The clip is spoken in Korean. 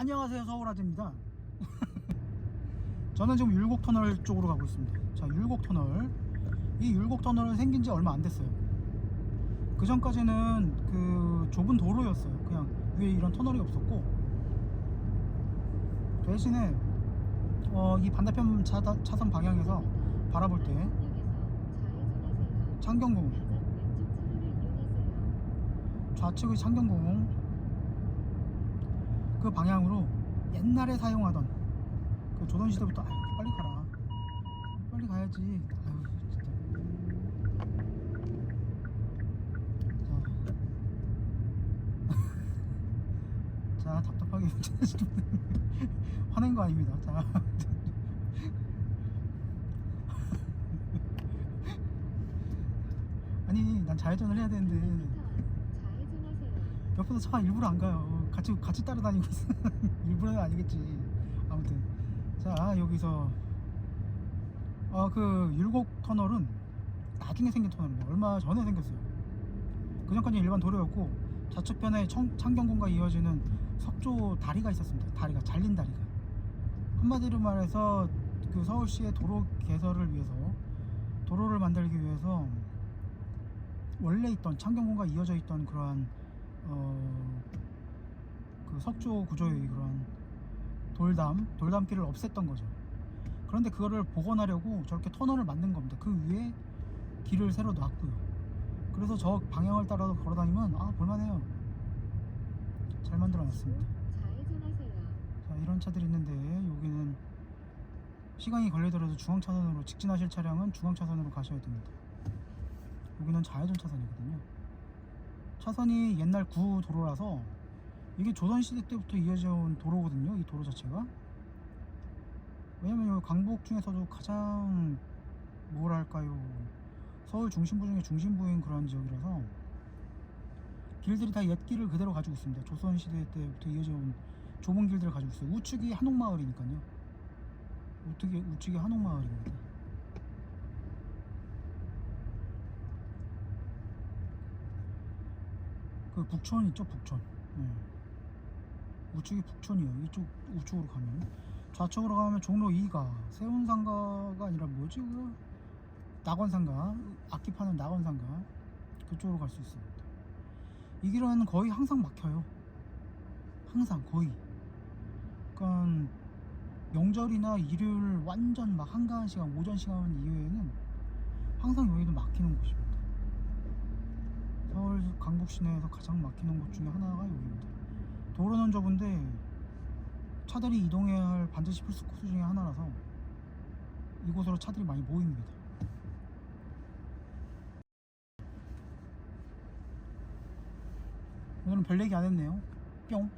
안녕하세요 서울아재입니다. 저는 지금 율곡터널 쪽으로 가고 있습니다. 자 율곡터널. 이 율곡터널은 생긴 지 얼마 안 됐어요. 그 전까지는 그 좁은 도로였어요. 그냥 위에 이런 터널이 없었고. 대신에 어, 이 반대편 차, 차선 방향에서 바라볼 때 창경궁. 좌측의 창경궁 그 방향으로 옛날에 사용하던 그 조선 시대부터 아유, 빨리 가라. 빨리 가야지. 아유 진짜. 자, 자 답답하게 운전하시는 화낸 거 아닙니다. 자. 아니 난 좌회전을 해야 되는데. 옆에서 차가 일부러 안 가요. 같이 같이 따라다니고 있어. 일부러는 아니겠지. 아무튼 자 여기서 어그 율곡 터널은 나중에 생긴 터널입니다. 얼마 전에 생겼어요. 그 전까지 일반 도로였고 좌측편에 청, 창경궁과 이어지는 석조 다리가 있었습니다. 다리가 잘린 다리가 한마디로 말해서 그 서울시의 도로 개설을 위해서 도로를 만들기 위해서 원래 있던 창경궁과 이어져 있던 그러한 어, 그 석조 구조의 그런 돌담, 돌담길을 없앴던 거죠. 그런데 그거를 복원하려고 저렇게 터널을 만든 겁니다. 그 위에 길을 새로 놨고요. 그래서 저 방향을 따라서 걸어 다니면 아 볼만해요. 잘 만들어 놨습니다. 자 이런 차들이 있는데 여기는 시간이 걸리더라도 중앙 차선으로 직진하실 차량은 중앙 차선으로 가셔야 됩니다. 여기는 좌회전 차선이거든요. 차선이 옛날 구 도로라서 이게 조선시대 때부터 이어져 온 도로거든요. 이 도로 자체가. 왜냐면 강북 중에서도 가장 뭐랄까요. 서울 중심부 중에 중심부인 그런 지역이라서 길들이 다 옛길을 그대로 가지고 있습니다. 조선시대 때부터 이어져 온 좁은 길들을 가지고 있어요. 우측이 한옥마을이니까요. 우측이, 우측이 한옥마을입니다. 그 북촌 있죠 북촌 예. 우측이 북촌이에요. 이쪽 우측으로 가면 좌측으로 가면 종로 2가. 세운상가가 아니라 뭐지 그 낙원상가. 악기 파는 낙원상가. 그쪽으로 갈 수 있습니다. 이 길은 거의 항상 막혀요. 항상 거의. 그러니까 명절이나 일요일 완전 막 한가한 시간 오전 시간 이외에는 항상 여기도 막히는 곳입니다. 서울 강북 시내에서 가장 막히는 곳 중에 하나가 여기입니다. 도로는 좁은데 차들이 이동해야 할 반드시 필수 코스 중에 하나라서 이곳으로 차들이 많이 모입니다. 오늘은 별 얘기 안 했네요. 뿅.